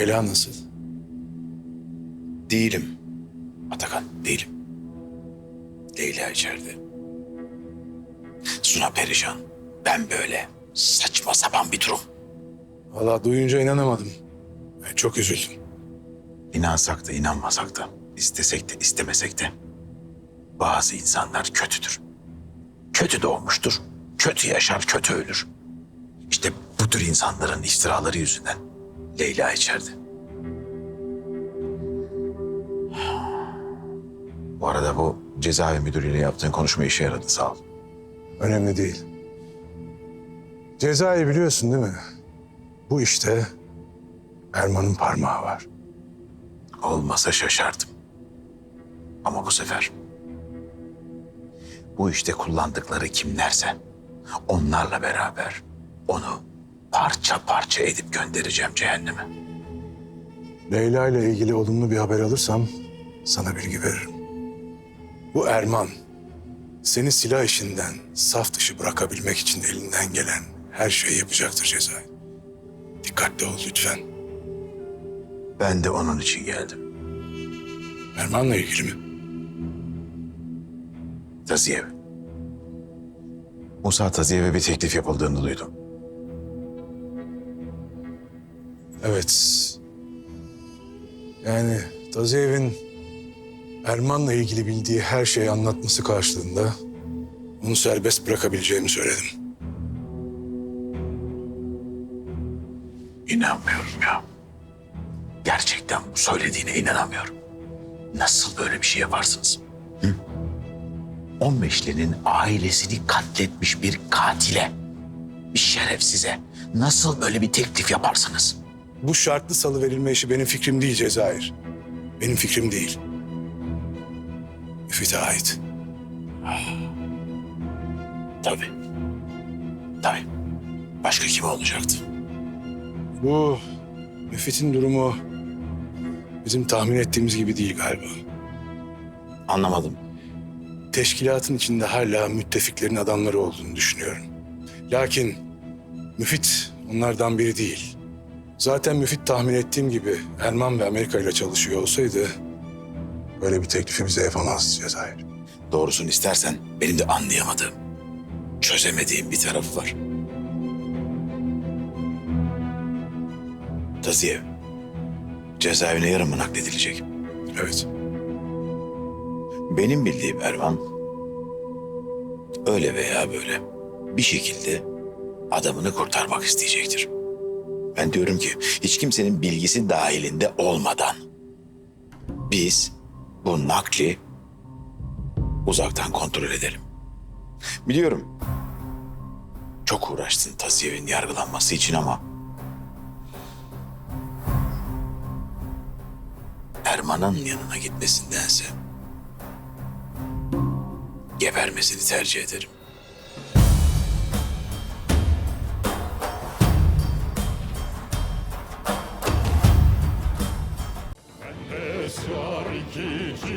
Leyla nasıl? Değilim. Atakan değilim. Leyla içeride. Suna perişan. Ben böyle. Saçma sapan bir durum. Valla duyunca inanamadım. Ben çok üzüldüm. İnansak da inanmasak da, istesek de istemesek de bazı insanlar kötüdür. Kötü doğmuştur, kötü yaşar, kötü ölür. İşte bu tür insanların iftiraları yüzünden Leyla içeride. Bu arada bu cezaevi müdürüyle yaptığın konuşma işe yaradı sağ ol. Önemli değil. Cezayı biliyorsun değil mi? Bu işte Erman'ın parmağı var. Olmasa şaşardım. Ama bu sefer bu işte kullandıkları kimlerse onlarla beraber onu parça parça edip göndereceğim cehenneme. Leyla ile ilgili olumlu bir haber alırsam sana bilgi veririm. Bu Erman seni silah işinden saf dışı bırakabilmek için elinden gelen her şeyi yapacaktır Cezayir. Dikkatli ol lütfen. Ben de onun için geldim. Erman'la ilgili mi? Taziyev. Musa Taziyev'e bir teklif yapıldığını duydum. Evet. Yani Taziyev'in Erman'la ilgili bildiği her şeyi anlatması karşılığında onu serbest bırakabileceğimi söyledim. İnanmıyorum ya. Gerçekten bu söylediğine inanamıyorum. Nasıl böyle bir şey yaparsınız? Hı? O Meşle'nin ailesini katletmiş bir katile, bir şerefsize nasıl böyle bir teklif yaparsınız? Bu şartlı salı verilme işi benim fikrim değil Cezayir. Benim fikrim değil. Müfit'e ait. Tabii. Tabii. Başka kim olacaktı? Bu Müfit'in durumu bizim tahmin ettiğimiz gibi değil galiba. Anlamadım. Teşkilatın içinde hala müttefiklerin adamları olduğunu düşünüyorum. Lakin Müfit onlardan biri değil. Zaten Müfit tahmin ettiğim gibi Erman ve Amerika ile çalışıyor olsaydı böyle bir teklifi bize yapamazdı Cezayir. Doğrusunu istersen benim de anlayamadığım, çözemediğim bir tarafı var. Taziyev, cezaevine yarın mı nakledilecek? Evet. Benim bildiğim Erman, öyle veya böyle bir şekilde adamını kurtarmak isteyecektir. Ben diyorum ki hiç kimsenin bilgisi dahilinde olmadan biz bu nakli uzaktan kontrol edelim. Biliyorum çok uğraştın Tasiyev'in yargılanması için ama Erman'ın yanına gitmesindense gebermesini tercih ederim.